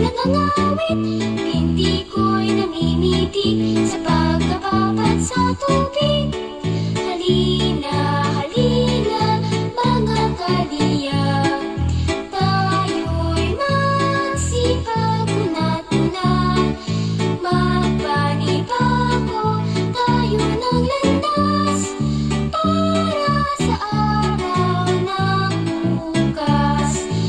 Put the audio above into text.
nananawit Hindi ko'y namimiti Sa pagkapapat sa tubig. Halika